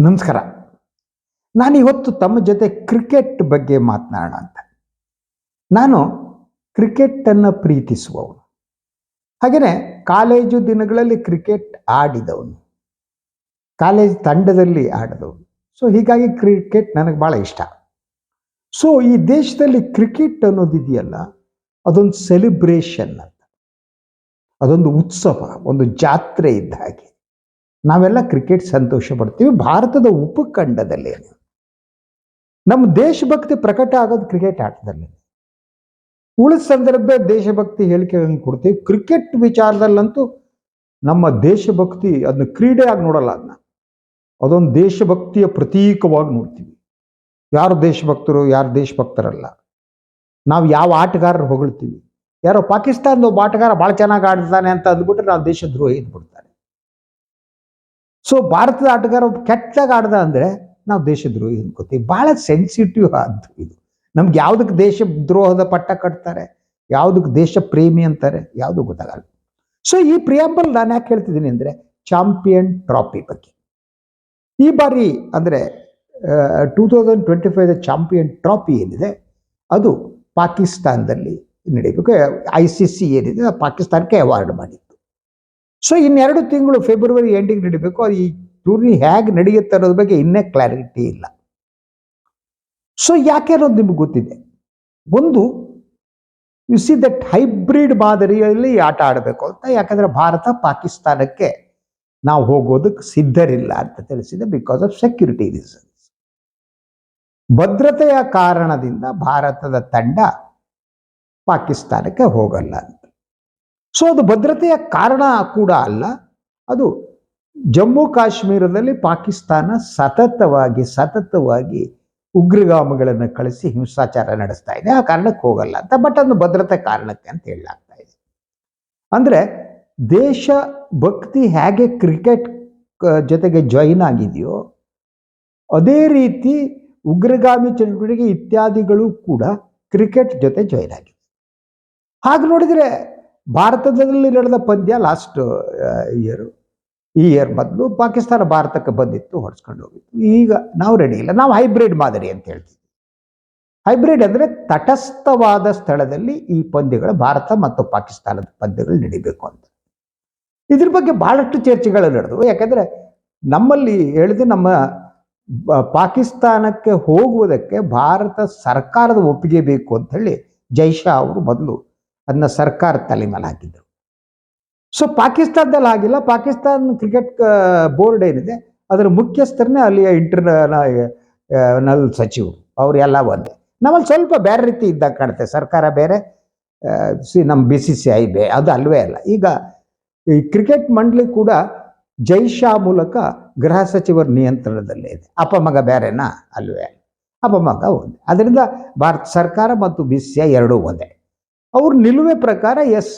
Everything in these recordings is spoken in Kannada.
ನಮಸ್ಕಾರ. ನಾನು ಇವತ್ತು ತಮ್ಮ ಜೊತೆ ಕ್ರಿಕೆಟ್ ಬಗ್ಗೆ ಮಾತನಾಡೋಣ ಅಂತ. ನಾನು ಕ್ರಿಕೆಟನ್ನು ಪ್ರೀತಿಸುವವನು. ಹಾಗೆಯೇ ಕಾಲೇಜು ದಿನಗಳಲ್ಲಿ ಕ್ರಿಕೆಟ್ ಆಡಿದವನು. ಕಾಲೇಜ್ ತಂಡದಲ್ಲಿ ಆಡಿದವನು. ಸೊ, ಹೀಗಾಗಿ ಕ್ರಿಕೆಟ್ ನನಗೆ ಭಾಳ ಇಷ್ಟ. ಸೊ, ಈ ದೇಶದಲ್ಲಿ ಕ್ರಿಕೆಟ್ ಅನ್ನೋದಿದೆಯಲ್ಲ ಅದೊಂದು ಸೆಲೆಬ್ರೇಷನ್ ಅಂತ. ಅದೊಂದು ಉತ್ಸವ, ಒಂದು ಜಾತ್ರೆ ಇದ್ದ ಹಾಗೆ. ನಾವೆಲ್ಲ ಕ್ರಿಕೆಟ್ ಸಂತೋಷ ಪಡ್ತೀವಿ. ಭಾರತದ ಉಪಖಂಡದಲ್ಲಿ. ನಮ್ಮ ದೇಶಭಕ್ತಿ ಪ್ರಕಟ ಆಗೋದು ಕ್ರಿಕೆಟ್ ಆಟದಲ್ಲಿ. ಉಳಿದ ಸಂದರ್ಭ ದೇಶಭಕ್ತಿ ಹೇಳಿಕೆಗಳನ್ನು ಕೊಡ್ತೀವಿ. ಕ್ರಿಕೆಟ್ ವಿಚಾರದಲ್ಲಂತೂ ನಮ್ಮ ದೇಶಭಕ್ತಿ ಅದನ್ನ ಕ್ರೀಡೆಯಾಗಿ ನೋಡಲ್ಲ ಅದನ್ನ. ಅದೊಂದು ದೇಶಭಕ್ತಿಯ ಪ್ರತೀಕವಾಗಿ ನೋಡ್ತೀವಿ. ಯಾರು ದೇಶಭಕ್ತರು, ಯಾರು ದೇಶಭಕ್ತರಲ್ಲ. ನಾವು ಯಾವ ಆಟಗಾರರು ಹೊಗಳ್ತೀವಿ. ಯಾರೋ ಪಾಕಿಸ್ತಾನದ ಒಬ್ಬ ಆಟಗಾರ ಭಾಳ ಚೆನ್ನಾಗಿ ಆಡ್ತಾನೆ ಅಂತ ಅಂದ್ಬಿಟ್ರೆ ನಾವು ದೇಶದ್ರೋಹಿ ಇದ್ಬಿಡ್ತಾರೆ ಸೊ ಭಾರತದ ಆಟಗಾರ ಒಬ್ಬ ಕೆಟ್ಟದಾಗ ಆಡ್ದ ಅಂದರೆ ನಾವು ದೇಶದ್ರೋಹಿ ಅನ್ಕೋತೀವಿ ಭಾಳ ಸೆನ್ಸಿಟಿವ್ ಆದ್ದು ಇದು. ನಮ್ಗೆ ಯಾವುದಕ್ಕೆ ದೇಶ ದ್ರೋಹದ ಪಟ್ಟ ಕಟ್ತಾರೆ, ಯಾವುದಕ್ಕೆ ದೇಶ ಪ್ರೇಮಿ ಅಂತಾರೆ, ಯಾವುದು ಗೊತ್ತಾಗಲ್ಲ. ಸೊ ಈ ಪ್ರಿಯಾಂಬಲ್ ನಾನು ಯಾಕೆ ಹೇಳ್ತಿದ್ದೀನಿ ಅಂದರೆ ಚಾಂಪಿಯನ್ ಟ್ರಾಫಿ ಬಗ್ಗೆ. ಈ ಬಾರಿ ಅಂದರೆ two thousand twenty five champion trophy ಏನಿದೆ, ಅದು ಪಾಕಿಸ್ತಾನದಲ್ಲಿ ನಡೀಬೇಕು. ಐ ಸಿ ಸಿ ಏನಿದೆ ಪಾಕಿಸ್ತಾನಕ್ಕೆ ಅವಾರ್ಡ್ ಮಾಡಿತ್ತು ಸೊ ಇನ್ನೆರಡು ತಿಂಗಳು ಫೆಬ್ರವರಿ ಎಂಡಿಗೆ ನಡಿಬೇಕು. ಅದು ಈ ಟೂರ್ನಿ ಹೇಗೆ ನಡೆಯುತ್ತೆ ಅನ್ನೋದ್ರ ಬಗ್ಗೆ ಇನ್ನೇ ಕ್ಲಾರಿಟಿ ಇಲ್ಲ. ಸೊ ಯಾಕೆ ಅನ್ನೋದು ನಿಮ್ಗೆ ಗೊತ್ತಿದೆ. ಒಂದು ಯು ಸಿ ದಟ್ ಹೈಬ್ರಿಡ್ ಮಾದರಿಯಲ್ಲಿ ಆಟ ಆಡಬೇಕು ಅಂತ. ಯಾಕಂದ್ರೆ ಭಾರತ ಪಾಕಿಸ್ತಾನಕ್ಕೆ ನಾವು ಹೋಗೋದಕ್ಕೆ ಸಿದ್ಧರಿಲ್ಲ ಅಂತ ತಿಳಿಸಿದೆ ಬಿಕಾಸ್ ಆಫ್ ಸೆಕ್ಯೂರಿಟಿ ರೀಸನ್ಸ್ ಭದ್ರತೆಯ ಕಾರಣದಿಂದ ಭಾರತದ ತಂಡ ಪಾಕಿಸ್ತಾನಕ್ಕೆ ಹೋಗಲ್ಲ ಅಂತ. ಸೊ ಅದು ಭದ್ರತೆಯ ಕಾರಣ ಕೂಡ ಅಲ್ಲ. ಅದು ಜಮ್ಮು ಕಾಶ್ಮೀರದಲ್ಲಿ ಪಾಕಿಸ್ತಾನ ಸತತವಾಗಿ ಸತತವಾಗಿ ಉಗ್ರಗಾಮಿಗಳನ್ನು ಕಳಿಸಿ ಹಿಂಸಾಚಾರ ನಡೆಸ್ತಾ ಇದೆ. ಆ ಕಾರಣಕ್ಕೆ ಹೋಗಲ್ಲ ಅಂತ. ಬಟ್ ಅದು ಭದ್ರತೆ ಕಾರಣಕ್ಕೆ ಅಂತ ಹೇಳಲಾಗ್ತಾ ಇದೆ. ಅಂದರೆ ದೇಶ ಭಕ್ತಿ ಹೇಗೆ ಕ್ರಿಕೆಟ್ ಜೊತೆಗೆ ಜಾಯಿನ್ ಆಗಿದೆಯೋ, ಅದೇ ರೀತಿ ಉಗ್ರಗಾಮಿ ಚಟುವಟಿಕೆ ಇತ್ಯಾದಿಗಳು ಕೂಡ ಕ್ರಿಕೆಟ್ ಜೊತೆ ಜಾಯಿನ್ ಆಗಿದೆ ಹಾಗೆ ನೋಡಿದರೆ ಭಾರತದಲ್ಲಿ ನಡೆದ ಪಂದ್ಯ ಲಾಸ್ಟ್ ಇಯರು ಈ ಇಯರ್ ಮೊದಲು ಪಾಕಿಸ್ತಾನ ಭಾರತಕ್ಕೆ ಬಂದಿತ್ತು, ಹೊಡ್ಸ್ಕೊಂಡು ಹೋಗಿತ್ತು. ಈಗ ನಾವು ರೆಡಿ ಇಲ್ಲ. ನಾವು ಹೈಬ್ರಿಡ್ ಮಾದರಿ ಅಂತ ಹೇಳ್ತೀವಿ. ಹೈಬ್ರಿಡ್ ಅಂದರೆ ತಟಸ್ಥವಾದ ಸ್ಥಳದಲ್ಲಿ ಈ ಪಂದ್ಯಗಳು ಭಾರತ ಮತ್ತು ಪಾಕಿಸ್ತಾನದ ಪಂದ್ಯಗಳು ನಡಿಬೇಕು ಅಂತ. ಇದ್ರ ಬಗ್ಗೆ ಬಹಳಷ್ಟು ಚರ್ಚೆಗಳು ನಡೆದವು. ಯಾಕಂದರೆ ನಮ್ಮಲ್ಲಿ ಹೇಳಿದೆ ನಮ್ಮ ಪಾಕಿಸ್ತಾನಕ್ಕೆ ಹೋಗುವುದಕ್ಕೆ ಭಾರತ ಸರ್ಕಾರದ ಒಪ್ಪಿಗೆ ಬೇಕು ಅಂತ ಹೇಳಿ ಜೈಶಾ ಅವರು ಮೊದಲು ಅದನ್ನ ಸರ್ಕಾರ ತಲೆ ಮೇಲೆ ಹಾಕಿದ್ರು ಸೊ ಪಾಕಿಸ್ತಾನದಲ್ಲಿ ಆಗಿಲ್ಲ. ಪಾಕಿಸ್ತಾನ ಕ್ರಿಕೆಟ್ ಬೋರ್ಡ್ ಏನಿದೆ, ಅದರ ಮುಖ್ಯಸ್ಥರನ್ನೇ ಅಲ್ಲಿಯ ಇಂಟರ್ನಲ್ ಸಚಿವರು. ಅವರೆಲ್ಲ ಒಂದೇ. ನಮ್ಮಲ್ಲಿ ಸ್ವಲ್ಪ ಬೇರೆ ರೀತಿ ಇದ್ದಾಗ ಕಾಣುತ್ತೆ. ಸರ್ಕಾರ ಬೇರೆ ಸಿ, ನಮ್ಮ ಬಿ ಸಿ ಸಿ ಐ ಬೇ, ಅದು ಅಲ್ವೇ ಅಲ್ಲ. ಈಗ ಈ ಕ್ರಿಕೆಟ್ ಮಂಡಳಿ ಕೂಡ ಜೈಶಾ ಮೂಲಕ ಗೃಹ ಸಚಿವರ ನಿಯಂತ್ರಣದಲ್ಲೇ ಇದೆ. ಅಪ್ಪ ಮಗ ಬೇರೆನಾ? ಅಲ್ವೇ ಅಪ್ಪ ಮಗ ಒಂದೇ. ಅದರಿಂದ ಭಾರತ ಸರ್ಕಾರ ಮತ್ತು ಬಿ ಸಿ ಐ ಎರಡೂ ಒಂದೇ. ಅವ್ರ ನಿಲುವೆ ಪ್ರಕಾರ ಎಸ್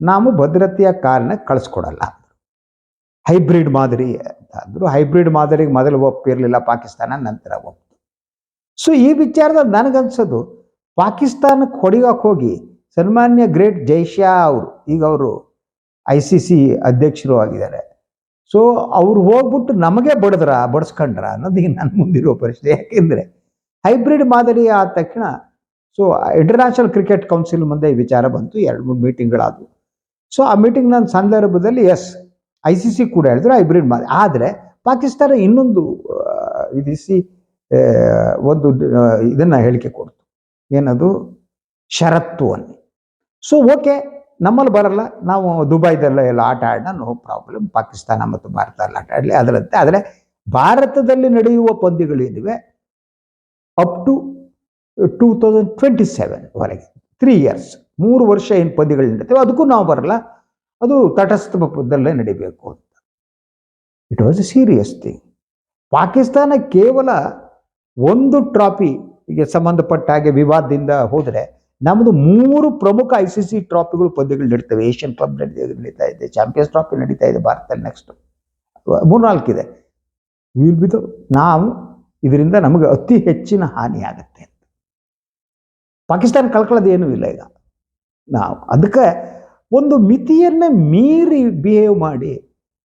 ನಾವು ಭದ್ರತೆಯ ಕಾರಣ ಕಳಿಸ್ಕೊಡಲ್ಲ. ಹೈಬ್ರಿಡ್ ಮಾದರಿ ಅಂತ ಅಂದರು ಹೈಬ್ರಿಡ್ ಮಾದರಿಗೆ ಮೊದಲು ಒಪ್ಪಿರಲಿಲ್ಲ ಪಾಕಿಸ್ತಾನ, ನಂತರ ಒಪ್ತು ಸೊ ಈ ವಿಚಾರದಲ್ಲಿ ನನಗನ್ಸೋದು ಪಾಕಿಸ್ತಾನಕ್ಕೆ ಹೊಡಿಯೋಕೆ ಹೋಗಿ ಸನ್ಮಾನ್ಯ ಗ್ರೇಟ್ ಜೈಶಾ ಅವರು, ಈಗ ಅವರು ಐ ಸಿ ಸಿ ಅಧ್ಯಕ್ಷರು ಆಗಿದ್ದಾರೆ. ಸೊ ಅವ್ರು ಹೋಗ್ಬಿಟ್ಟು ನಮಗೆ ಬಡದ್ರ, ಬಡಿಸ್ಕೊಂಡ್ರ ಅನ್ನೋದು ಈಗ ನನ್ನ ಮುಂದಿರೋ ಪರಿಸ್ಥಿತಿ ಯಾಕೆಂದರೆ, ಹೈಬ್ರಿಡ್ ಮಾದರಿ ಆದ ತಕ್ಷಣ ಸೊ ಇಂಟರ್ನ್ಯಾಷನಲ್ ಕ್ರಿಕೆಟ್ ಕೌನ್ಸಿಲ್ ಮುಂದೆ ಈ ವಿಚಾರ ಬಂತು. ಎರಡು, ಮೂರು ಮೀಟಿಂಗ್ಗಳಾದವು ಸೊ ಆ ಮೀಟಿಂಗ್ ನನ್ನ ಸಂದರ್ಭದಲ್ಲಿ ಎಸ್ ಐ ಸಿ ಸಿ ಕೂಡ ಹೇಳಿದ್ರು ಹೈಬ್ರಿಡ್ ಮಾಡಿ ಆದರೆ, ಪಾಕಿಸ್ತಾನ ಇನ್ನೊಂದು ಇದಿಸಿ ಒಂದು ಇದನ್ನು ಹೇಳಿಕೆ ಕೊಡ್ತು. ಏನದು? ಷರತ್ತು ಅನ್ನಿ ಸೊ ಓಕೆ ನಮ್ಮಲ್ಲಿ ಬರಲ್ಲ. ನಾವು ದುಬೈದಲ್ಲೇ ಎಲ್ಲ ಆಟ ಆಡೋಣ ನೋ ಪ್ರಾಬ್ಲಮ್ ಪಾಕಿಸ್ತಾನ ಮತ್ತು ಭಾರತದಲ್ಲಿ ಆಟ ಆಡಲಿ. ಅದರಂತೆ. ಆದರೆ, ಭಾರತದಲ್ಲಿ ನಡೆಯುವ ಪಂದ್ಯಗಳೇನಿವೆ up to two thousand twenty ಸೆವೆನ್ವರೆಗೆ three years ಮೂರು ವರ್ಷ ಏನು ಪದ್ಯಗಳು ನಡೀತವೆ ಅದಕ್ಕೂ ನಾವು ಬರಲ್ಲ. ಅದು ತಟಸ್ಥದಲ್ಲೇ ನಡಿಬೇಕು ಅಂತ. It was a serious thing Pakistan ಕೇವಲ ಒಂದು ಟ್ರಾಫಿಗೆ ಸಂಬಂಧಪಟ್ಟ ಹಾಗೆ ವಿವಾದದಿಂದ ಹೋದರೆ ನಮ್ಮದು ಮೂರು ಪ್ರಮುಖ ಐ ಸಿ ಸಿ ಟ್ರಾಫಿಗಳು ಪದ್ಯಗಳು ನಡೀತವೆ. ಏಷ್ಯನ್ ಕ್ಲಬ್ ನಡೀತಾ ಇದೆ ಚಾಂಪಿಯನ್ಸ್ ಟ್ರಾಫಿ ನಡೀತಾ ಇದೆ ಭಾರತದಲ್ಲಿ ನೆಕ್ಸ್ಟ್ ಮೂರ್ನಾಲ್ಕಿದೆ ವಿಲ್ ಬಿ ನಾವು ಇದರಿಂದ ನಮಗೆ ಅತಿ ಹೆಚ್ಚಿನ ಹಾನಿ ಆಗುತ್ತೆ ಅಂತ. ಪಾಕಿಸ್ತಾನ ಕಳ್ಕೊಳ್ಳೋದು ಏನೂ ಇಲ್ಲ ಈಗ. ನಾವು ಅದಕ್ಕೆ ಒಂದು ಮಿತಿಯನ್ನೇ ಮೀರಿ ಬಿಹೇವ್ ಮಾಡಿ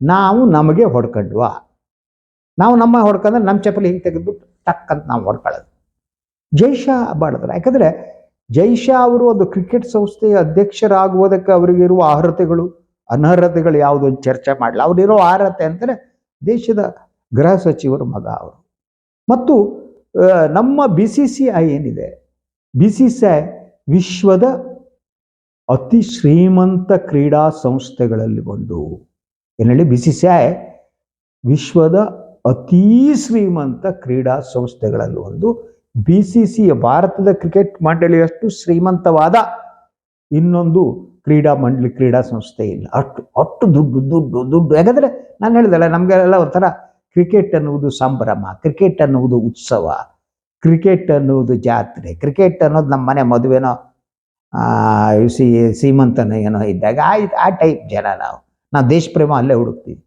ನಾವು ನಮಗೆ ಹೊಡ್ಕೊಂಡ್ವಾ? ನಾವು ನಮ್ಮ ಹೊಡ್ಕೊಂಡ್ರೆ ನಮ್ಮ ಚಪ್ಪಲಿ ಹಿಂಗೆ ತೆಗೆದ್ಬಿಟ್ಟು ಟಕ್ ಅಂತ ನಾವು ಹೊಡ್ಕೊಳ್ಳೋದು. ಜೈಶಾ ಬಾಡಿದ್ರು ಯಾಕಂದ್ರೆ ಜೈಶಾ ಅವರು ಒಂದು ಕ್ರಿಕೆಟ್ ಸಂಸ್ಥೆಯ ಅಧ್ಯಕ್ಷರಾಗುವುದಕ್ಕೆ ಅವರಿಗಿರುವ ಅರ್ಹತೆಗಳು, ಅನರ್ಹತೆಗಳು ಯಾವುದು ಚರ್ಚೆ ಮಾಡಲ್ಲ ಅವರಿರೋ ಅರ್ಹತೆ ಅಂದರೆ ದೇಶದ ಗೃಹ ಸಚಿವರ ಮಗ ಅವರು. ಮತ್ತು ನಮ್ಮ ಬಿ ಸಿ ಸಿ ಐ ಏನಿದೆ? ಬಿ ಸಿ ಸಿ ಐ ವಿಶ್ವದ ಅತಿ ಶ್ರೀಮಂತ ಕ್ರೀಡಾ ಸಂಸ್ಥೆಗಳಲ್ಲಿ ಒಂದು. ಏನೇಳಿ ಬಿ ಸಿ ಸಿ ಐ ವಿಶ್ವದ ಅತೀ ಶ್ರೀಮಂತ ಕ್ರೀಡಾ ಸಂಸ್ಥೆಗಳಲ್ಲಿ ಒಂದು. ಬಿ ಸಿ ಭಾರತದ ಕ್ರಿಕೆಟ್ ಮಂಡಳಿಯಷ್ಟು ಶ್ರೀಮಂತವಾದ ಇನ್ನೊಂದು ಕ್ರೀಡಾ ಮಂಡಳಿ, ಕ್ರೀಡಾ ಸಂಸ್ಥೆ ಇಲ್ಲ. ಅಷ್ಟು ಅಷ್ಟು ದುಡ್ಡು ದುಡ್ಡು ದುಡ್ಡು. ಯಾಕಂದ್ರೆ ನಾನು ಹೇಳಿದಲ್ಲ, ನಮಗೆಲ್ಲ ಒಂಥರ ಕ್ರಿಕೆಟ್ ಅನ್ನುವುದು ಸಂಭ್ರಮ, ಕ್ರಿಕೆಟ್ ಅನ್ನುವುದು ಉತ್ಸವ. ಕ್ರಿಕೆಟ್ ಅನ್ನೋದು ಜಾತ್ರೆ. ಕ್ರಿಕೆಟ್ ಅನ್ನೋದು ನಮ್ಮ ಮನೆ ಮದುವೆನೋ ಸಿ, ಸೀಮಂತನ ಏನೋ ಇದ್ದಾಗ ಆ ಆ ಟೈಪ್ ಜನ ನಾವು. ನಾವು ದೇಶ ಪ್ರೇಮ ಅಲ್ಲೇ ಹುಡುಕ್ತೀವಿ.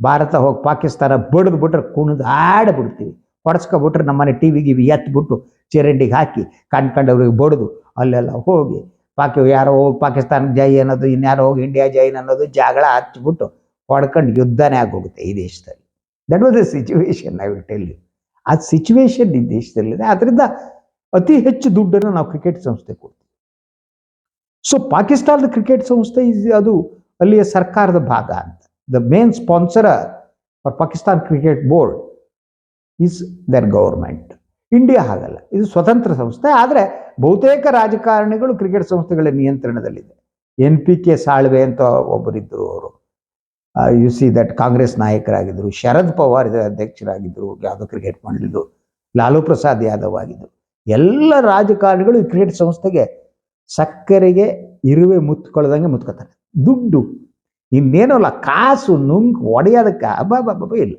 ಭಾರತ ಹೋಗಿ ಪಾಕಿಸ್ತಾನ ಬಡಿದು ಬಿಟ್ರೆ ಕುಣಿದು ಆಡ್ಬಿಡ್ತೀವಿ. ಹೊಡೆಸ್ಕೊಬಿಟ್ರೆ ನಮ್ಮನೆ ಟಿ ವಿ, ಗಿವಿ ಎತ್ಬಿಟ್ಟು ಚರಂಡಿಗೆ ಹಾಕಿ ಕಂಡು ಕಂಡವ್ರಿಗೆ ಬಡಿದು ಅಲ್ಲೆಲ್ಲ ಹೋಗಿ ಪಾಕಿ ಯಾರೋ ಹೋಗಿ ಪಾಕಿಸ್ತಾನ ಜೈ ಅನ್ನೋದು, ಇನ್ಯಾರೋ ಹೋಗಿ ಇಂಡಿಯಾ ಜೈನ್ ಅನ್ನೋದು ಜಗಳ ಹಚ್ಚಿಬಿಟ್ಟು ಹೊಡ್ಕೊಂಡು ಯುದ್ಧನೇ ಆಗೋಗುತ್ತೆ ಈ ದೇಶದಲ್ಲಿ. That was the situation I will tell you ಆ ಸಿಚುವೇಶನ್ ಈ ದೇಶದಲ್ಲಿದೆ. ಅದರಿಂದ ಅತಿ ಹೆಚ್ಚು ದುಡ್ಡನ್ನು ನಾವು ಕ್ರಿಕೆಟ್ ಸಂಸ್ಥೆ ಕೊಡ್ತೀವಿ. ಸೊ ಪಾಕಿಸ್ತಾನದ ಕ್ರಿಕೆಟ್ ಸಂಸ್ಥೆ ಅದು ಅಲ್ಲಿಯ ಸರ್ಕಾರದ ಭಾಗ ಅಂತ. The main sponsor for Pakistan cricket board is their government India ಹಾಗಲ್ಲ. ಇದು ಸ್ವತಂತ್ರ ಸಂಸ್ಥೆ. ಆದರೆ ಬಹುತೇಕ ರಾಜಕಾರಣಿಗಳು ಕ್ರಿಕೆಟ್ ಸಂಸ್ಥೆಗಳ ನಿಯಂತ್ರಣದಲ್ಲಿದೆ. ಎನ್ ಪಿ ಕೆ ಸಾಳ್ವೆ ಅಂತ ಒಬ್ಬರಿದ್ದರು ಅವರು. ಯು ಸಿ ದಟ್ ಕಾಂಗ್ರೆಸ್ ನಾಯಕರಾಗಿದ್ದರು. ಶರದ್ ಪವಾರ್ ಇದರ ಅಧ್ಯಕ್ಷರಾಗಿದ್ದರು. ಯಾವುದೋ ಕ್ರಿಕೆಟ್ ಮಂಡಳಿದು ಲಾಲು ಪ್ರಸಾದ್ ಯಾದವ್ ಆಗಿದ್ದು. ಎಲ್ಲ ರಾಜಕಾರಣಿಗಳು ಈ ಕ್ರಿಕೆಟ್ ಸಂಸ್ಥೆಗೆ ಸಕ್ಕರೆಗೆ ಇರುವೆ ಮುತ್ಕೊಳ್ಳೋದಂಗೆ ಮುತ್ಕೋತಾರೆ ದುಡ್ಡು. ಇನ್ನೇನಲ್ಲ ಕಾಸು, ನುಂಗ್ ಒಡೆಯೋದಕ್ಕೆ ಅಬ್ಬಬ್ಬಬ್ಬ ಇಲ್ಲ.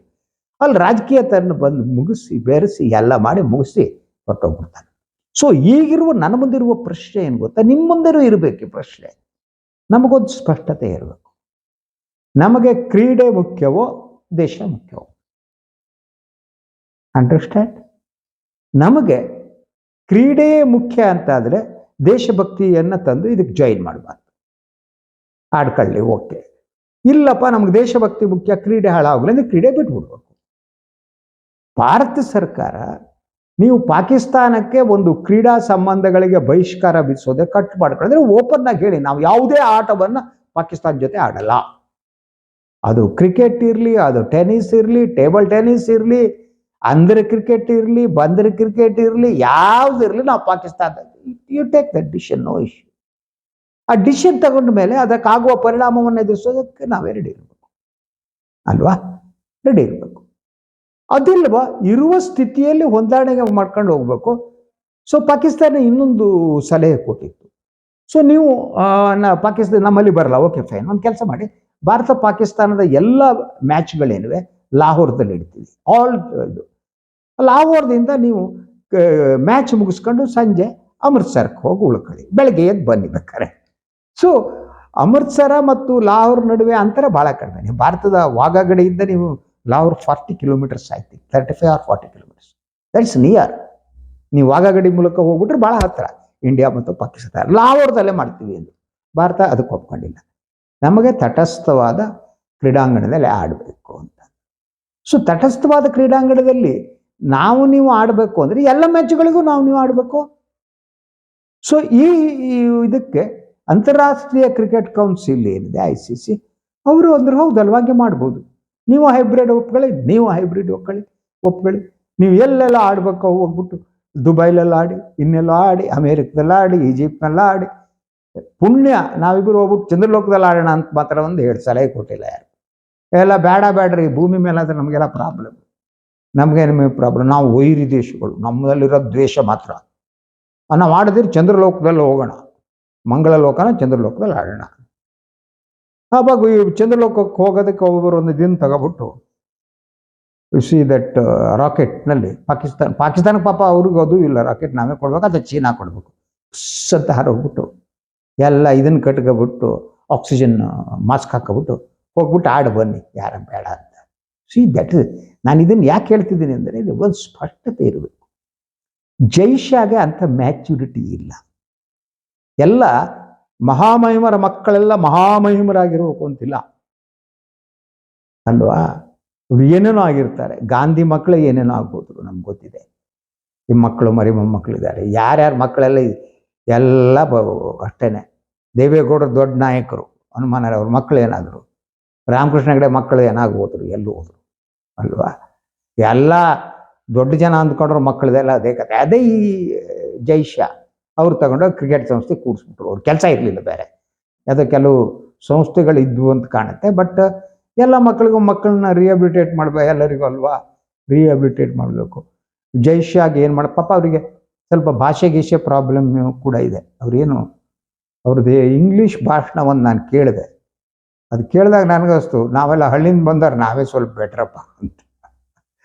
ಅಲ್ಲಿ ರಾಜಕೀಯ ತನ್ನ ಬಂದು ಮುಗಿಸಿ, ಬೆರೆಸಿ, ಎಲ್ಲ ಮಾಡಿ ಮುಗಿಸಿ ಹೊರಟೋಗ್ಬಿಡ್ತಾನೆ ಸೊ ಈಗಿರುವ ನನ್ನ ಮುಂದಿರುವ ಪ್ರಶ್ನೆ ಏನು ಗೊತ್ತಾ? ನಿಮ್ಮ ಮುಂದೆನೂ ಇರಬೇಕು ಪ್ರಶ್ನೆ. ನಮಗೊಂದು ಸ್ಪಷ್ಟತೆ ಇರಬೇಕು. ನಮಗೆ ಕ್ರೀಡೆ ಮುಖ್ಯವೋ, ದೇಶ ಮುಖ್ಯವೋ? ಅಂಡರ್ಸ್ಟ್ಯಾಂಡ್ ನಮಗೆ ಕ್ರೀಡೆ ಮುಖ್ಯ ಅಂತಾದರೆ ದೇಶಭಕ್ತಿಯನ್ನು ತಂದು ಇದಕ್ಕೆ ಜಾಯಿನ್ ಮಾಡಬಾರ್ದು. ಆಡ್ಕೊಳ್ಳಿ ಓಕೆ ಇಲ್ಲಪ್ಪ, ನಮ್ಗೆ ದೇಶಭಕ್ತಿ ಮುಖ್ಯ, ಕ್ರೀಡೆ ಹಾಳಾಗಲಿ ಅಂದರೆ ಕ್ರೀಡೆ ಬಿಟ್ಬಿಡ್ಬೇಕು. ಭಾರತ ಸರ್ಕಾರ ನೀವು ಪಾಕಿಸ್ತಾನಕ್ಕೆ ಒಂದು ಕ್ರೀಡಾ ಸಂಬಂಧಗಳಿಗೆ ಬಹಿಷ್ಕಾರ ವಿಧಿಸೋದೆ ಕಟ್ ಮಾಡ್ಕೊಂಡ್ರೆ ಓಪನ್ ಆಗಿ ಹೇಳಿ, ನಾವು ಯಾವುದೇ ಆಟವನ್ನ ಪಾಕಿಸ್ತಾನ ಜೊತೆ ಆಡಲ್ಲ. ಅದು ಕ್ರಿಕೆಟ್ ಇರಲಿ, ಅದು ಟೆನ್ನಿಸ್ ಇರಲಿ ಟೇಬಲ್ ಟೆನ್ನಿಸ್ ಇರಲಿ, ಅಂದ್ರೆ ಕ್ರಿಕೆಟ್ ಇರಲಿ, ಬಂದ್ರೆ ಕ್ರಿಕೆಟ್ ಇರಲಿ ಯಾವ್ದಿರಲಿ ನಾವು Pakistan you take that decision no issue ಆ ಡಿಸಿಷನ್ ತಗೊಂಡ ಮೇಲೆ ಅದಕ್ಕಾಗುವ ಪರಿಣಾಮವನ್ನು ಎದುರಿಸೋದಕ್ಕೆ ನಾವೇ ರೆಡಿ ಇರಬೇಕು. ಅಲ್ವಾ? ರೆಡಿ ಇರಬೇಕು. ಅದಿಲ್ವಾ, ಇರುವ ಸ್ಥಿತಿಯಲ್ಲಿ ಹೊಂದಾಣಿಕೆ ಮಾಡ್ಕೊಂಡು ಹೋಗ್ಬೇಕು. ಸೊ ಪಾಕಿಸ್ತಾನ ಇನ್ನೊಂದು ಸಲಹೆ ಕೊಟ್ಟಿತ್ತು. ಸೊ ನೀವು ಪಾಕಿಸ್ತಾನ ನಮ್ಮಲ್ಲಿ ಬರಲ್ಲ. ಓಕೆ ಫೈನ್ ಒಂದು ಕೆಲಸ ಮಾಡಿ. ಭಾರತ ಪಾಕಿಸ್ತಾನದ ಎಲ್ಲ ಮ್ಯಾಚ್ಗಳೇನಿವೆ, ಲಾಹೋರ್ದಲ್ಲಿ ಇಡ್ತೀವಿ ಆಲ್ ಇದು. ಲಾಹೋರ್ದಿಂದ ನೀವು ಮ್ಯಾಚ್ ಮುಗಿಸ್ಕೊಂಡು ಸಂಜೆ ಅಮೃತ್ಸರಕ್ಕೆ ಹೋಗಿ ಉಳ್ಕೊಳ್ಳಿ. ಬೆಳಗ್ಗೆ ಎದ್ದು ಬನ್ನಿ ಬೇಕಾರೆ ಸೊ ಅಮೃತ್ಸರ ಮತ್ತು ಲಾಹೋರ್ ನಡುವೆ ಅಂತರ ಭಾಳ ಕಡಿಮೆ. ನೀವು ಭಾರತದ ವಾಗಗಡೆಯಿಂದ ನೀವು ಲಾಹೋರ್ ಫಾರ್ಟಿ ಕಿಲೋಮೀಟರ್ಸ್ ಆಯ್ತು. Thirty five or forty kilometres that's near ನೀವು ವಾಗಗಡಿ ಮೂಲಕ ಹೋಗ್ಬಿಟ್ರೆ ಭಾಳ ಹತ್ತಿರ. ಇಂಡಿಯಾ ಮತ್ತು ಪಾಕಿಸ್ತಾನ. ಲಾಹೋರ್ದಲ್ಲೇ ಮಾಡ್ತೀವಿ ಎಂದು ಭಾರತ ಅದಕ್ಕೆ ಒಪ್ಕೊಂಡಿಲ್ಲ. ನಮಗೆ ತಟಸ್ಥವಾದ ಕ್ರೀಡಾಂಗಣದಲ್ಲಿ ಆಡಬೇಕು ಅಂತ. ಸೊ ತಟಸ್ಥವಾದ ಕ್ರೀಡಾಂಗಣದಲ್ಲಿ ನಾವು ನೀವು ಆಡಬೇಕು ಅಂದರೆ ಎಲ್ಲ ಮ್ಯಾಚ್ಗಳಿಗೂ ನಾವು ನೀವು ಆಡಬೇಕು. ಸೊ ಈ ಇದಕ್ಕೆ ಅಂತಾರಾಷ್ಟ್ರೀಯ ಕ್ರಿಕೆಟ್ ಕೌನ್ಸಿಲ್ ಏನಿದೆ ಐ ಸಿ ಸಿ ಅವರು ಅಂದ್ರೆ ಹೌದಲ್ವಾಗೆ ಮಾಡ್ಬೋದು. ನೀವು ಹೈಬ್ರಿಡ್ ಒಪ್ಕೊಳ್ಳಿ, ನೀವು ಹೈಬ್ರಿಡ್ ಒಪ್ಕೊಳ್ಳಿ ಒಪ್ಕೊಳ್ಳಿ. ನೀವು ಎಲ್ಲೆಲ್ಲ ಆಡ್ಬೇಕು, ಹೋಗ್ಬಿಟ್ಟು ದುಬೈಲೆಲ್ಲ ಆಡಿ ಇನ್ನೆಲ್ಲ ಆಡಿ ಅಮೇರಿಕದಲ್ಲಿ ಆಡಿ ಈಜಿಪ್ಟ್ನಲ್ಲಿ ಆಡಿ ಪುಣ್ಯ ನಾವಿಬ್ಬರು ಹೋಗ್ಬಿಟ್ಟು ಚಂದ್ರಲೋಕದಲ್ಲಿ ಆಡೋಣ ಅಂತ ಮಾತ್ರ ಒಂದು ಎರಡು ಸಲಹೆ ಕೊಟ್ಟಿಲ್ಲ ಯಾರು. ಎಲ್ಲ ಬೇಡ ಬೇಡ್ರಿ ಭೂಮಿ ಮೇಲೆ ನಮಗೆಲ್ಲ ಪ್ರಾಬ್ಲಮ್ ನಮಗೆ ಪ್ರಾಬ್ಲಮ್ ನಾವು ವೈರಿ ದೇಶಗಳು ನಮ್ಮಲ್ಲಿರೋ ದ್ವೇಷ ಮಾತ್ರ. ನಾವು ಆಡಿದ್ರೆ ಚಂದ್ರಲೋಕದಲ್ಲಿ ಹೋಗೋಣ. ಮಂಗಳ ಲೋಕನ ಚಂದ್ರಲೋಕದಲ್ಲಿ ಆಡೋಣ. ಆವಾಗ ಈ ಚಂದ್ರಲೋಕಕ್ಕೆ ಹೋಗೋದಕ್ಕೆ ಒಬ್ಬರು ಒಂದು ದಿನ ತಗೊಬಿಟ್ಟು ಸಿ ದಟ್ ರಾಕೆಟ್ನಲ್ಲಿ ಪಾಕಿಸ್ತಾನ, ಪಾಕಿಸ್ತಾನಕ್ಕೆ ಪಾಪ ಅವ್ರಿಗೆ ಅದು ಇಲ್ಲ ರಾಕೆಟ್ ನಾವೇ ಕೊಡ್ಬೇಕು, ಅಥವಾ ಚೀನಾ ಕೊಡಬೇಕು. ಅಂತ ಹಾರೋಗ್ಬಿಟ್ಟು ಎಲ್ಲ ಇದನ್ನು ಕಟ್ಕೊಬಿಟ್ಟು ಆಕ್ಸಿಜನ್ ಮಾಸ್ಕ್ ಹಾಕೋಬಿಟ್ಟು ಹೋಗ್ಬಿಟ್ಟು ಆಡು ಬನ್ನಿ. ಯಾರ ಬೇಡ ಅಂತ. ಸಿ ದಟ್ ನಾನು ಇದನ್ನು ಯಾಕೆ ಹೇಳ್ತಿದ್ದೀನಿ ಅಂದರೆ ಇದು ಒಂದು ಸ್ಪಷ್ಟತೆ ಇರಬೇಕು. ಜೈಷಾಗೆ ಅಂಥ ಮ್ಯಾಚುರಿಟಿ ಇಲ್ಲ. ಎಲ್ಲ ಮಹಾಮಹಿಮರ ಮಕ್ಕಳೆಲ್ಲ ಮಹಾಮಹಿಮರಾಗಿರ್ಬೇಕು ಅಂತಿಲ್ಲ. ಅಲ್ವಾ? ಏನೇನೋ ಆಗಿರ್ತಾರೆ. ಗಾಂಧಿ ಮಕ್ಕಳು ಏನೇನೋ ಆಗ್ಬೋದು ನಮ್ಗೆ ಗೊತ್ತಿದೆ. ಈ ಮಕ್ಕಳು ಮರಿ ಮೊಮ್ಮಕ್ಕಳಿದ್ದಾರೆ ಯಾರ್ಯಾರ ಮಕ್ಕಳೆಲ್ಲ ಎಲ್ಲ ಬ ಅಷ್ಟೇನೆ. ದೇವೇಗೌಡರು ದೊಡ್ಡ ನಾಯಕರು ಹನುಮಾನ ಅವ್ರ ಮಕ್ಕಳು ಏನಾದರು, ರಾಮಕೃಷ್ಣ ಹೆಗಡೆ ಮಕ್ಕಳು ಏನಾಗ್ಬೋದ್ರು ಎಲ್ಲೂ ಹೋದ್ರು, ಅಲ್ವಾ? ಎಲ್ಲ ದೊಡ್ಡ ಜನ ಅಂದ್ಕೊಂಡ್ರು ಮಕ್ಕಳದೆಲ್ಲ ಅದೇ ಕತೆ ಅದೇ ಈ ಜೈಶ ಅವ್ರು ತಗೊಂಡೋಗಿ ಕ್ರಿಕೆಟ್ ಸಂಸ್ಥೆ ಕೂಡಿಸ್ಬಿಟ್ರು. ಅವ್ರ ಕೆಲಸ ಇರಲಿಲ್ಲ ಬೇರೆ. ಅದು ಕೆಲವು ಸಂಸ್ಥೆಗಳು ಇದ್ವು ಅಂತ ಕಾಣುತ್ತೆ, ಬಟ್ ಎಲ್ಲ ಮಕ್ಕಳಿಗೂ ಮಕ್ಕಳನ್ನ ರಿಹಬಿಲಿಟೇಟ್ ಮಾಡ್ಬೇಕು ಎಲ್ಲರಿಗೂ ಅಲ್ವಾ? ರಿಹಬಿಲಿಟೇಟ್ ಮಾಡಬೇಕು. ಜೈಶಾಗಿ ಏನು ಮಾಡ ಪಾಪ ಅವರಿಗೆ ಸ್ವಲ್ಪ ಭಾಷೆ ಗೀಷೆ ಪ್ರಾಬ್ಲಮ್ ಕೂಡ ಇದೆ. ಅವ್ರೇನು, ಅವ್ರದ್ದು ಇಂಗ್ಲೀಷ್ ಭಾಷಣವನ್ನು ನಾನು ಕೇಳಿದೆ. ಅದು ಕೇಳಿದಾಗ ನನಗಸ್ತು ನಾವೆಲ್ಲ ಹಳ್ಳಿಯಿಂದ ಬಂದವ್ರು ನಾವೇ ಸ್ವಲ್ಪ ಬೆಟ್ರಪ್ಪ ಅಂತ.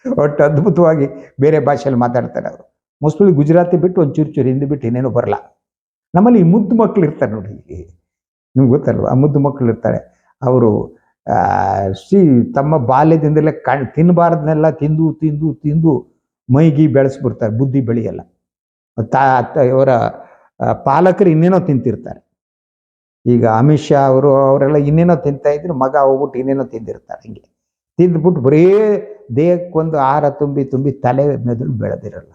ಒಟ್ಟು ಅದ್ಭುತವಾಗಿ ಬೇರೆ ಭಾಷೆಯಲ್ಲಿ ಮಾತಾಡ್ತಾರೆ ಅವರು. ಮೋಸ್ಟ್ಲಿ ಗುಜರಾತಿ ಬಿಟ್ಟು ಒಂದು ಚೂರು ಹಿಂದಿ ಬಿಟ್ಟು ಇನ್ನೇನು ಬರಲ್ಲ ನಮ್ಮಲ್ಲಿ ಈ ಮುದ್ದು ಮಕ್ಕಳು ಇರ್ತಾರೆ ನೋಡಿ ನಿಮ್ಗೆ ಗೊತ್ತಲ್ವ? ಆ ಮುದ್ದು ಮಕ್ಕಳು ಇರ್ತಾರೆ. ಅವರು ಸಿ ತಮ್ಮ ಬಾಲ್ಯದಿಂದಲೇ ಕಣ್ ತಿನ್ನಬಾರ್ದನ್ನೆಲ್ಲ ತಿಂದು ತಿಂದು ತಿಂದು ಮೈಗಿ ಬೆಳೆಸ್ಬಿಡ್ತಾರೆ, ಬುದ್ಧಿ ಬೆಳೆಯಲ್ಲ. ತಾ ಇವರ ಪಾಲಕರು ಇನ್ನೇನೋ ತಿಂತಿರ್ತಾರೆ. ಈಗ ಅಮಿತ್ ಶಾ ಅವರು, ಅವರೆಲ್ಲ ಇನ್ನೇನೋ ತಿಂತಾ ಇದ್ರು ಮಗ ಹೋಗ್ಬಿಟ್ಟು ಇನ್ನೇನೋ ತಿಂದಿರ್ತಾರೆ ಹಿಂಗೆ. ತಿಂದ್ಬಿಟ್ಟು ಬರೀ ದೇಹಕ್ಕೊಂದು ಆಹಾರ ತುಂಬಿ ತುಂಬಿ ತಲೆ ಮೆದುಳು ಬೆಳೆದಿರಲ್ಲ.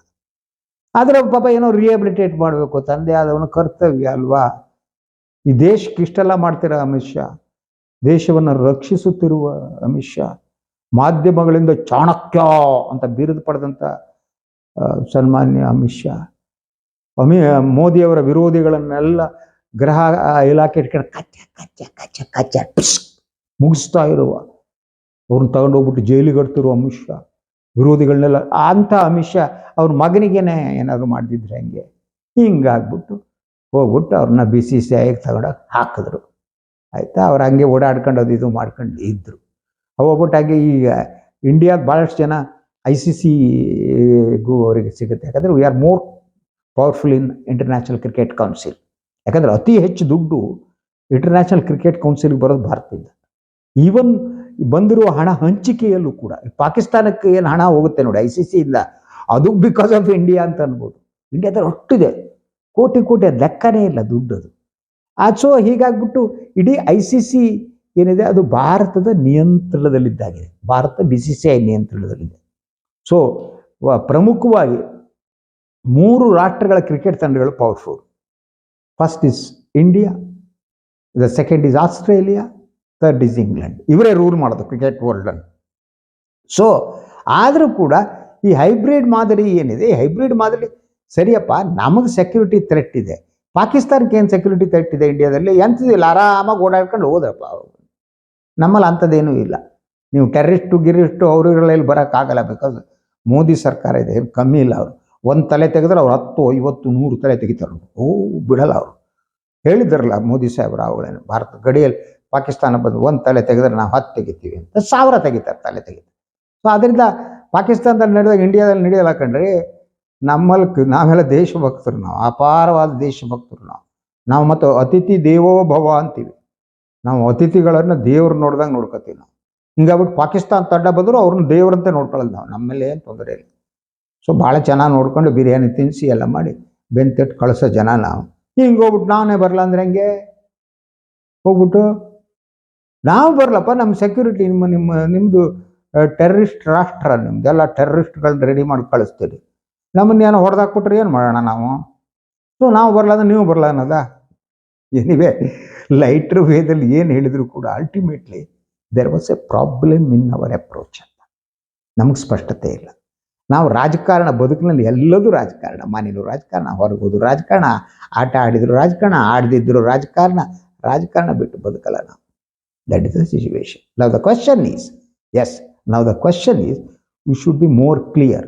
ಆದರೆ ಪಾಪ ಏನೋ ರಿಹಾಬಿಲಿಟೇಟ್ ಮಾಡಬೇಕು, ತಂದೆ ಆದವನು ಕರ್ತವ್ಯ ಅಲ್ವಾ? ಈ ದೇಶಕ್ಕೆ ಇಷ್ಟೆಲ್ಲ ಮಾಡ್ತೀರ ಅಮಿತ್ ಶಾ? ದೇಶವನ್ನು ರಕ್ಷಿಸುತ್ತಿರುವ ಅಮಿತ್ ಶಾ? ಮಾಧ್ಯಮಗಳಿಂದ ಚಾಣಕ್ಯ ಅಂತ ಬಿರುದು ಪಡೆದಂಥ ಸನ್ಮಾನ್ಯ ಅಮಿತ್ ಶಾ? ಅಮಿ ಮೋದಿಯವರ ವಿರೋಧಿಗಳನ್ನೆಲ್ಲ ಗೃಹ ಇಲಾಖೆ ಇಟ್ಕೊಂಡು ಕಚ್ಚ ಕಚ್ಚ ಕಚ್ಚ ಕಚ್ಚ ಮುಗಿಸ್ತಾ ಇರುವ. ಅವ್ರನ್ನ ತಗೊಂಡೋಗ್ಬಿಟ್ಟು ಜೈಲಿಗೆ ಕಟ್ತಿರುವ ಅಮಿತ್ ಶಾ. ವಿರೋಧಿಗಳನ್ನೆಲ್ಲ, ಅಂಥ ಅಮಿತ್ ಶಾ ಅವ್ರ ಮಗನಿಗೇನೆ ಏನಾದರೂ ಮಾಡ್ದಿದ್ರೆ ಹಂಗೆ? ಹಿಂಗಾಗ್ಬಿಟ್ಟು ಹೋಗ್ಬಿಟ್ಟು ಅವ್ರನ್ನ ಬಿ ಸಿ ಸಿ ಐಗೆ ತಗೊಂಡೋಗಿ ಹಾಕಿದ್ರು. ಆಯಿತಾ? ಅವ್ರು ಹಂಗೆ ಓಡಾಡ್ಕೊಂಡು ಅದು ಇದು ಮಾಡ್ಕೊಂಡು ಇದ್ದರು ಹೋಗ್ಬಿಟ್ಟು ಹಾಗೆ ಈಗ ಇಂಡಿಯಾದ ಭಾಳಷ್ಟು ಜನ ಐ ಸಿ ಸಿಗೂ ಅವರಿಗೆ ಸಿಗುತ್ತೆ. ಯಾಕಂದರೆ we are more powerful in international cricket council ಯಾಕಂದರೆ ಅತಿ ಹೆಚ್ಚು ದುಡ್ಡು ಇಂಟರ್ನ್ಯಾಷನಲ್ ಕ್ರಿಕೆಟ್ ಕೌನ್ಸಿಲ್ಗೆ ಬರೋದು ಭಾರತದಿಂದ. ಈವನ್ ಬಂದಿರುವ ಹಣ ಹಂಚಿಕೆಯಲ್ಲೂ ಕೂಡ, ಪಾಕಿಸ್ತಾನಕ್ಕೆ ಏನು ಹಣ ಹೋಗುತ್ತೆ ನೋಡಿ ಐ ಸಿ ಸಿಯಿಂದ ಅದು ಬಿಕಾಸ್ ಆಫ್ ಇಂಡಿಯಾ ಅಂತ ಅನ್ಬೋದು. ಇಂಡಿಯಾದಲ್ಲಿ ಒಟ್ಟಿದೆ, ಕೋಟಿ ಕೋಟಿ ಲೆಕ್ಕನೇ ಇಲ್ಲ ದುಡ್ಡು ಅದು. ಆ ಸೊ ಹೀಗಾಗ್ಬಿಟ್ಟು ಇಡೀ ಐ ಸಿ ಸಿ ಏನಿದೆ, ಅದು ಭಾರತದ ನಿಯಂತ್ರಣದಲ್ಲಿದ್ದಾಗಿದೆ. ಭಾರತ ಬಿ ಸಿ ಸಿ ಐ ನಿಯಂತ್ರಣದಲ್ಲಿದೆ. ಸೊ ಪ್ರಮುಖವಾಗಿ ಮೂರು ರಾಷ್ಟ್ರಗಳ ಕ್ರಿಕೆಟ್ ತಂಡಗಳು powerful first is India the second is Australia third is England ಇವರೇ ರೂಲ್ ಮಾಡೋದು ಕ್ರಿಕೆಟ್ ವರ್ಲ್ಡನ್ನು ಸೊ ಆದರೂ ಕೂಡ ಈ ಹೈಬ್ರಿಡ್ ಮಾದರಿ ಏನಿದೆ? ಈ ಹೈಬ್ರಿಡ್ ಮಾದರಿ ಸರಿಯಪ್ಪ, ನಮಗೆ ಸೆಕ್ಯೂರಿಟಿ ಥ್ರೆಟ್ ಇದೆ. ಪಾಕಿಸ್ತಾನಕ್ಕೆ ಏನು ಸೆಕ್ಯೂರಿಟಿ ಥ್ರೆಟ್ ಇದೆ ಇಂಡಿಯಾದಲ್ಲಿ ಎಂಥದಿಲ್ಲ ಆರಾಮಾಗಿ ಓಡಾಡ್ಕೊಂಡು ಹೋದಪ್ಪ ನಮ್ಮಲ್ಲಿ ಅಂಥದ್ದೇನೂ ಇಲ್ಲ. ನೀವು ಟೆರ್ರಿಸ್ಟು ಗಿರಿಸ್ಟು ಅವರು ಇವರೆಲ್ಲ ಬರೋಕ್ಕಾಗಲ್ಲ ಬಿಕಾಸ್ ಮೋದಿ ಸರ್ಕಾರ ಇದೆ, ಕಮ್ಮಿ ಇಲ್ಲ ಅವರು. ಒಂದು ತಲೆ ತೆಗೆದ್ರೆ ಅವ್ರು ಹತ್ತು, ಐವತ್ತು, ನೂರು ತಲೆ ತೆಗಿತಾರೆ ಓ, ಬಿಡಲ್ಲ ಅವರು. ಹೇಳಿದ್ರಲ್ಲ ಮೋದಿ ಸಾಹೇಬ್ರು ಅವುಗಳೇನು ಭಾರತ ಗಡಿಯಲ್ಲಿ ಪಾಕಿಸ್ತಾನ ಬಂದು ಒಂದು ತಲೆ ತೆಗೆದ್ರೆ ನಾವು ಹತ್ತು ತೆಗಿತೀವಿ ಅಂತ ಸಾವಿರ ತೆಗಿತಾರೆ ತಲೆ ತೆಗಿತಾರೆ ಸೊ ಅದರಿಂದ ಪಾಕಿಸ್ತಾನದಲ್ಲಿ ನಡೆದಾಗ ಇಂಡಿಯಾದಲ್ಲಿ ನಡೆಯಲ್ಲ ಕಂಡ್ರೆ ನಮ್ಮಲ್ಲಿ ನಾವೆಲ್ಲ ದೇಶಭಕ್ತರು ನಾವು, ಅಪಾರವಾದ ದೇಶಭಕ್ತರು ನಾವು. ನಾವು ಮತ್ತು ಅತಿಥಿ ದೇವೋ ಭವ ಅಂತೀವಿ. ನಾವು ಅತಿಥಿಗಳನ್ನು ದೇವ್ರು ನೋಡ್ದಂಗೆ ನೋಡ್ಕೊತೀವಿ ನಾವು. ಹಿಂಗಾಗ್ಬಿಟ್ಟು ಪಾಕಿಸ್ತಾನ ತಡ್ಡ ಬಂದರೂ ಅವ್ರನ್ನ ದೇವ್ರಂತೆ ನೋಡ್ಕೊಳ್ಳೋದು ನಾವು. ನಮ್ಮಲ್ಲಿ ಏನು ತೊಂದರೆ ಇಲ್ಲ. ಸೊ ಭಾಳ ಚೆನ್ನಾಗಿ ನೋಡ್ಕೊಂಡು ಬಿರಿಯಾನಿ ತಿನ್ನಿಸಿ ಎಲ್ಲ ಮಾಡಿ. ಬೆಂತಟ್ಟು ಕಳಿಸೋ ಜನ ನಾವು. ಹಿಂಗೆ ಹೋಗ್ಬಿಟ್ಟು ನಾವೇ ಬರಲ್ಲ ಅಂದ್ರೆ ಹೆಂಗೆ? ಹೋಗ್ಬಿಟ್ಟು, ನಾವು ಬರಲಪ್ಪ ನಮ್ಮ ಸೆಕ್ಯೂರಿಟಿ ನಿಮ್ಮ ನಿಮ್ಮ ನಿಮ್ಮದು ಟೆರ್ರಿಸ್ಟ್ ರಾಷ್ಟ್ರ ನಿಮ್ಮದೆಲ್ಲ ಟೆರ್ರಿಸ್ಟ್ಗಳನ್ನ ರೆಡಿ ಮಾಡಿ ಕಳಿಸ್ತೀರಿ. ನಮ್ಮನ್ನ ಏನೋ ಹೊಡೆದಾಕ್ಬಿಟ್ರೆ ಏನು ಮಾಡೋಣ ನಾವು? ಸೊ ನಾವು ಬರಲ್ಲ ಅಂದ್ರೆ ನೀವು ಬರಲ್ಲ ಅನ್ನೋದಾ? ಏನಿವೆ ಲೈಟ್ರ್ ವೇದಲ್ಲಿ ಏನು ಹೇಳಿದ್ರು ಕೂಡ ultimately there was a problem in our approach ಅಂತ. ನಮಗೆ ಸ್ಪಷ್ಟತೆ ಇಲ್ಲ. ನಾವು ರಾಜಕಾರಣ ಬದುಕಿನಲ್ಲಿ ಎಲ್ಲದೂ ರಾಜಕಾರಣ. ಮನೇಲೂ ರಾಜಕಾರಣ ಹೊರಗೋದು ರಾಜಕಾರಣ, ಆಟ ಆಡಿದ್ರು ರಾಜಕಾರಣ, ಆಡದಿದ್ರು ರಾಜಕಾರಣ ರಾಜಕಾರಣ ಬಿಟ್ಟು ಬದುಕಲ್ಲ ನಾವು. ದಟ್ ಇಸ್ ದ ಸಿಚುವೇಶನ್ ನಾವು ದ ಕ್ವಶನ್ ಈಸ್ ಎಸ್ ನಾವು the question is we should be more clear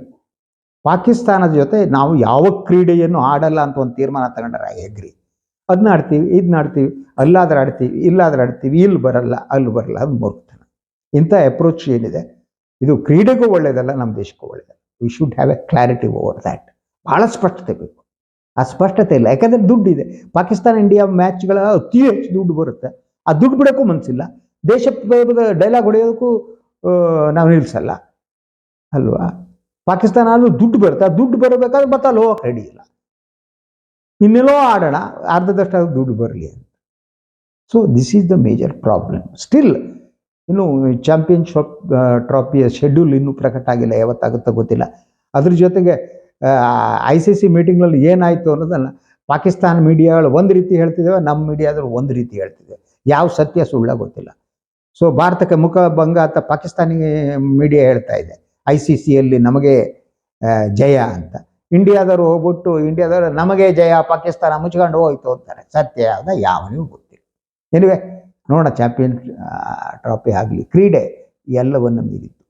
ಪಾಕಿಸ್ತಾನದ ಜೊತೆ ನಾವು ಯಾವ ಕ್ರೀಡೆಯನ್ನು ಆಡಲ್ಲ ಅಂತ ಒಂದು ತೀರ್ಮಾನ ತಗೊಂಡ್ರೆ ಐ ಅಗ್ರಿ ಅದನ್ನ ಆಡ್ತೀವಿ ಇದನ್ನ ಆಡ್ತೀವಿ, ಅಲ್ಲಾದ್ರೆ ಆಡ್ತೀವಿ, ಇಲ್ಲಾದ್ರೆ ಆಡ್ತೀವಿ, ಇಲ್ಲಿ ಬರಲ್ಲ, ಅಲ್ಲಿ ಬರಲ್ಲ, ಅದು ಮೂರ್ಖತನ. ಇಂಥ ಅಪ್ರೋಚ್ ಏನಿದೆ? ಇದು ಕ್ರೀಡೆಗೂ ಒಳ್ಳೆಯದಲ್ಲ ನಮ್ಮ ದೇಶಕ್ಕೂ ಒಳ್ಳೇದಲ್ಲ. We should have a clarity over that ಭಾಳ ಸ್ಪಷ್ಟತೆ ಬೇಕು. ಆ ಸ್ಪಷ್ಟತೆ ಇಲ್ಲ. ಯಾಕಂದರೆ ದುಡ್ಡು ಇದೆ ಪಾಕಿಸ್ತಾನ, ಇಂಡಿಯಾ ಮ್ಯಾಚ್ಗಳ ಅತಿ ಹೆಚ್ಚು ದುಡ್ಡು ಬರುತ್ತೆ. ಆ ದುಡ್ಡು ಬಿಡೋಕ್ಕೂ ಮನಸ್ಸಿಲ್ಲ ದೇಶ ಡೈಲಾಗ್ ಹೊಡೆಯೋದಕ್ಕೂ ನಾವು ನಿಲ್ಲಿಸಲ್ಲ. ಅಲ್ವಾ? ಪಾಕಿಸ್ತಾನ ಆದರೂ ದುಡ್ಡು ಬರುತ್ತೆ. ಆ ದುಡ್ಡು ಬರಬೇಕಾದ್ರೆ ಮತ್ತೆ ಅಲ್ಲಿ ಹೋಗಕ್ಕೆ ರೆಡಿ ಇಲ್ಲ. ಇನ್ನೆಲ್ಲೋ ಆಡೋಣ. ಅರ್ಧದಷ್ಟು ಆದರೂ ದುಡ್ಡು ಬರಲಿ ಅಂತ. So this is the major problem still ಇನ್ನು ಚಾಂಪಿಯನ್ಶಿಪ್ ಟ್ರಾಫಿಯ ಶೆಡ್ಯೂಲ್ ಇನ್ನೂ ಪ್ರಕಟ ಆಗಿಲ್ಲ, ಯಾವತ್ತಾಗುತ್ತೋ ಗೊತ್ತಿಲ್ಲ. ಅದ್ರ ಜೊತೆಗೆ ಐ ಸಿ ಸಿ ಮೀಟಿಂಗ್ನಲ್ಲಿ ಏನಾಯಿತು ಅನ್ನೋದನ್ನು ಪಾಕಿಸ್ತಾನ ಮೀಡಿಯಾಗಳು ಒಂದು ರೀತಿ ಹೇಳ್ತಿದ್ದೇವೆ ನಮ್ಮ ಮೀಡಿಯಾದಲ್ಲಿ ಒಂದು ರೀತಿ ಹೇಳ್ತಿದ್ದೇವೆ ಯಾವ ಸತ್ಯ ಸುಳ್ಳ ಗೊತ್ತಿಲ್ಲ. ಸೊ ಭಾರತಕ್ಕೆ ಮುಖ ಭಂಗ ಅಂತ ಪಾಕಿಸ್ತಾನಿ ಮೀಡಿಯಾ ಹೇಳ್ತಾ ಇದೆ. ಐ ಸಿ ಸಿಯಲ್ಲಿ ನಮಗೆ ಜಯ ಅಂತ. ಇಂಡಿಯಾದವರು ಹೋಗ್ಬಿಟ್ಟು ಇಂಡಿಯಾದವರು ನಮಗೆ ಜಯ, ಪಾಕಿಸ್ತಾನ ಮುಚ್ಕೊಂಡು ಹೋಯ್ತು ಅಂತಾರೆ. ಸತ್ಯ ಅದ ಯಾವನಿಗೂ ಗೊತ್ತಿಲ್ಲ. ಎನಿವೆ ನೋಡೋಣ ಚಾಂಪಿಯನ್ ಟ್ರಾಫಿ ಆಗಲಿ. ಕ್ರೀಡೆ ಎಲ್ಲವನ್ನು ಮೀರಿತ್ತು.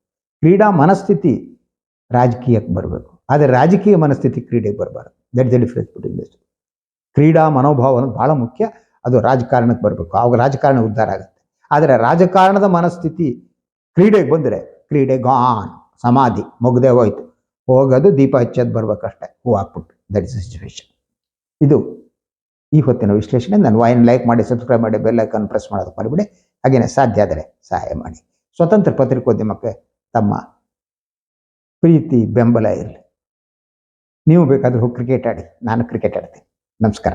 ಕ್ರೀಡಾ ಮನಸ್ಥಿತಿ ರಾಜಕೀಯಕ್ಕೆ ಬರಬೇಕು. ಆದರೆ ರಾಜಕೀಯ ಮನಸ್ಥಿತಿ ಕ್ರೀಡೆಗೆ ಬರಬಾರ್ದು. That the difference between this ಕ್ರೀಡಾ ಮನೋಭಾವ ಅನ್ನೋದು ಭಾಳ ಮುಖ್ಯ. ಅದು ರಾಜಕಾರಣಕ್ಕೆ ಬರಬೇಕು. ಆವಾಗ ರಾಜಕಾರಣ ಉದ್ಧಾರ ಆಗುತ್ತೆ. ಆದರೆ ರಾಜಕಾರಣದ ಮನಸ್ಥಿತಿ ಕ್ರೀಡೆಗೆ ಬಂದರೆ ಕ್ರೀಡೆ ಗಾನ್ ಸಮಾಧಿ. ಮುಗ್ದೇ ಹೋಯ್ತು. ಹೋಗೋದು ದೀಪ ಹಚ್ಚೋದು ಬರ್ಬೇಕಷ್ಟೇ ಹೂ ಹಾಕ್ಬಿಟ್ಟು. ದಟ್ ಇಸ್ ಸಿಚುವೇಶನ್ ಇದು ಈ ಹೊತ್ತಿನ ವಿಶ್ಲೇಷಣೆ ನಾನು ವಾಯಿನ ಲೈಕ್ ಮಾಡಿ ಸಬ್ಸ್ಕ್ರೈಬ್ ಮಾಡಿ ಬೆಲ್ ಐಕಾನ್ ಪ್ರೆಸ್ ಮಾಡೋದಕ್ಕೆ ಮರಿಬಿಡಿ. ಹಾಗೆಯೇ ಸಾಧ್ಯ ಆದರೆ ಸಹಾಯ ಮಾಡಿ. ಸ್ವತಂತ್ರ ಪತ್ರಿಕೋದ್ಯಮಕ್ಕೆ ತಮ್ಮ ಪ್ರೀತಿ, ಬೆಂಬಲ ಇರಲಿ. ನೀವು ಬೇಕಾದ್ರೆ ಕ್ರಿಕೆಟ್ ಆಡಿ, ನಾನು ಕ್ರಿಕೆಟ್ ಆಡ್ತೀನಿ. ನಮಸ್ಕಾರ.